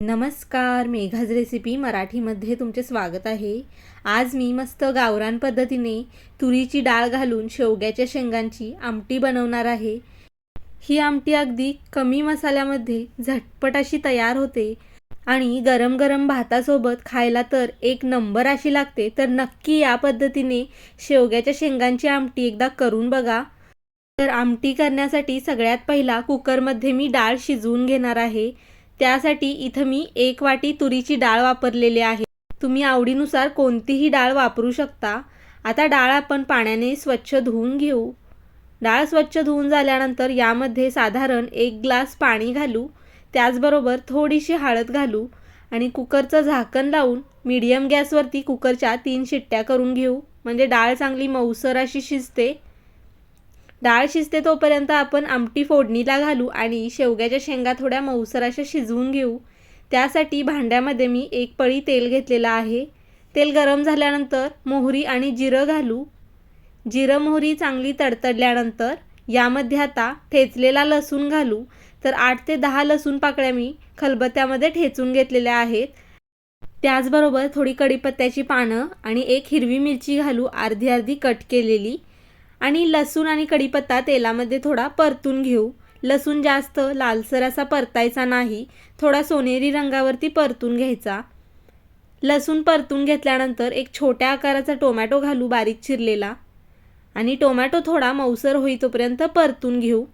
नमस्कार मेघाज रेसिपी मराठीमध्ये तुमचे स्वागत आहे. आज मी मस्त गावरान पद्धतीने तुरीची डाळ घालून शेवग्याच्या शेंगांची आमटी बनवणार आहे. ही आमटी अगदी कमी मसाल्यामध्ये झटपट अशी तयार होते आणि गरम गरम भातासोबत खायला तर एक नंबर अशी लागते. तर नक्की या पद्धतीने शेवग्याच्या शेंगांची आमटी एकदा करून बघा. तर आमटी करण्यासाठी सगळ्यात पहिला कुकरमध्ये मी डाळ शिजवून घेणार आहे. त्यासाठी इथं मी एक वाटी तुरीची डाळ वापरलेली आहे. तुम्ही आवडीनुसार कोणतीही डाळ वापरू शकता. आता डाळ आपण पाण्याने स्वच्छ धुवून घेऊ. डाळ स्वच्छ धुवून झाल्यानंतर यामध्ये साधारण एक ग्लास पाणी घालू. त्याचबरोबर थोडीशी हळद घालू आणि कुकरचं झाकण लावून मीडियम गॅसवरती कुकरच्या तीन शिट्ट्या करून घेऊ. म्हणजे डाळ चांगली मऊसर अशी शिजते. डाळ शिजते तोपर्यंत आपण आमटी फोडणीला घालू आणि शेवग्याच्या शेंगा थोड्या मऊसर अशा शिजवून घेऊ. त्यासाठी भांड्यामध्ये मी एक पळी तेल घेतलेलं आहे. तेल गरम झाल्यानंतर मोहरी आणि जिरं घालू. जिरं मोहरी चांगली तडतडल्यानंतर यामध्ये आता ठेचलेला लसूण घालू. तर आठ ते दहा लसूण पाकळ्या मी खलबत्त्यामध्ये ठेचून घेतलेल्या आहेत. त्याचबरोबर थोडी कढीपत्त्याची पानं आणि एक हिरवी मिरची घालू अर्धी अर्धी कट केलेली. आणि लसूण आणि कढीपत्ता तेलामध्ये थोडा परतून घेऊ. लसूण जास्त लालसर असा परतायचा नाही. थोडा सोनेरी रंगावरती परतून घ्यायचा. लसूण परतून घेतल्यानंतर एक छोट्या आकाराचा टोमॅटो घालू बारीक चिरलेला. आणि टोमॅटो थोडा मऊसर होईतोपर्यंत परतून घेऊ.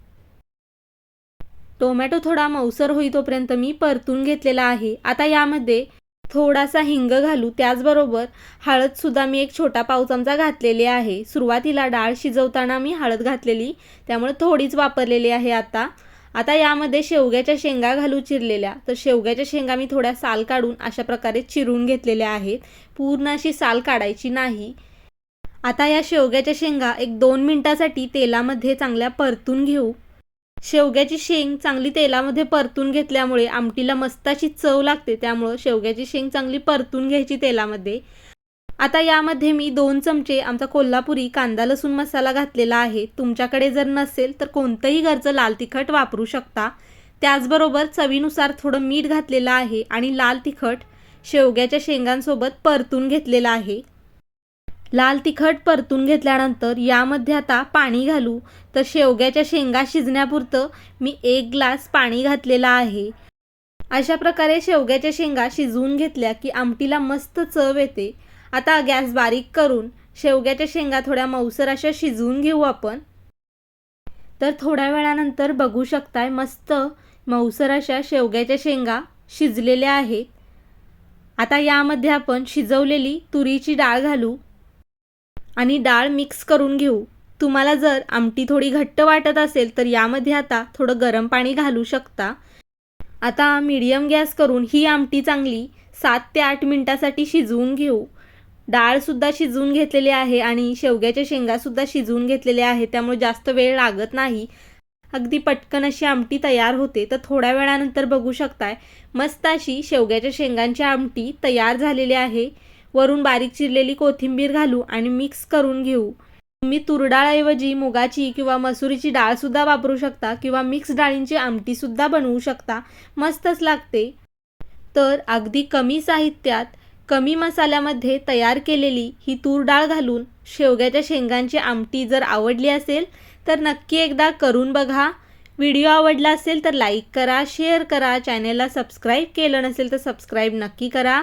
टोमॅटो थोडा मऊसर होईतोपर्यंत मी परतून घेतलेला आहे. आता यामध्ये थोडासा हिंग घालू त्याचबरोबर हळदसुद्धा मी एक छोटा पाव चमचा घातलेली आहे. सुरुवातीला डाळ शिजवताना मी हळद घातलेली त्यामुळे थोडीच वापरलेली आहे आता. आता यामध्ये शेवग्याच्या शेंगा घालू चिरलेल्या. तर शेवग्याच्या शेंगा मी थोड्या साल काढून अशा प्रकारे चिरून घेतलेल्या आहेत. पूर्ण अशी साल काढायची नाही. आता या शेवग्याच्या शेंगा एक दोन मिनटासाठी तेलामध्ये चांगल्या परतून घेऊ. शेवग्याची शेंग चांगली तेलामध्ये परतून घेतल्यामुळे आमटीला मस्त अशी चव लागते त्यामुळं शेवग्याची शेंग चांगली परतून घ्यायची तेलामध्ये. आता यामध्ये मी दोन चमचे आमचा कोल्हापुरी कांदा लसूण मसाला घातलेला आहे. तुमच्याकडे जर नसेल तर कोणतंही घरचं लाल तिखट वापरू शकता. त्याचबरोबर चवीनुसार थोडं मीठ घातलेलं आहे आणि लाल तिखट शेवग्याच्या शेंगांसोबत परतून घेतलेलं आहे. लाल तिखट परतून घेतल्यानंतर यामध्ये आता पाणी घालू. तर शेवग्याच्या शेंगा शिजण्यापुरतं मी एक ग्लास पाणी घातलेलं आहे. अशा प्रकारे शेवग्याच्या शेंगा शिजवून घेतल्या की आमटीला मस्त चव येते. आता गॅस बारीक करून शेवग्याच्या शेंगा थोड्या मऊसर अशा शिजवून घेऊ आपण. तर थोड्या वेळानंतर बघू शकताय मस्त मऊसर अशा शेवग्याच्या शेंगा शिजलेल्या आहेत. आता यामध्ये आपण शिजवलेली तुरीची डाळ घालू. आणि डाळ मिक्स करून घेऊ. तुम्हाला जर आमटी थोडी घट्ट वाटत असेल तर यामध्ये आता थोडं गरम पाणी घालू शकता. आता मीडियम गॅस करून ही आमटी चांगली सात ते आठ मिनटासाठी शिजवून घेऊ. डाळसुद्धा शिजवून घेतलेली आहे आणि शेवग्याच्या शेंगासुद्धा शिजवून घेतलेल्या आहे त्यामुळे जास्त वेळ लागत नाही. अगदी पटकन अशी आमटी तयार होते तर थोड्या वेळानंतर बघू शकताय. मस्त अशी शेवग्याच्या शेंगांची आमटी तयार झालेली आहे. वरून बारीक चिरलेली कोथिंबीर घालू आणि मिक्स करून घेऊ. तुम्ही तुरडाळऐवजी मुगाची किंवा मसुरीची डाळसुद्धा वापरू शकता किंवा मिक्स डाळींची आमटीसुद्धा बनवू शकता. मस्तच लागते. तर अगदी कमी साहित्यात कमी मसाल्यामध्ये तयार केलेली ही तूर डाळ घालून शेवग्याच्या शेंगांची आमटी जर आवडली असेल तर नक्की एकदा करून बघा. व्हिडिओ आवडला असेल तर लाईक करा शेअर करा. चॅनेलला सबस्क्राईब केलं नसेल तर सबस्क्राईब नक्की करा.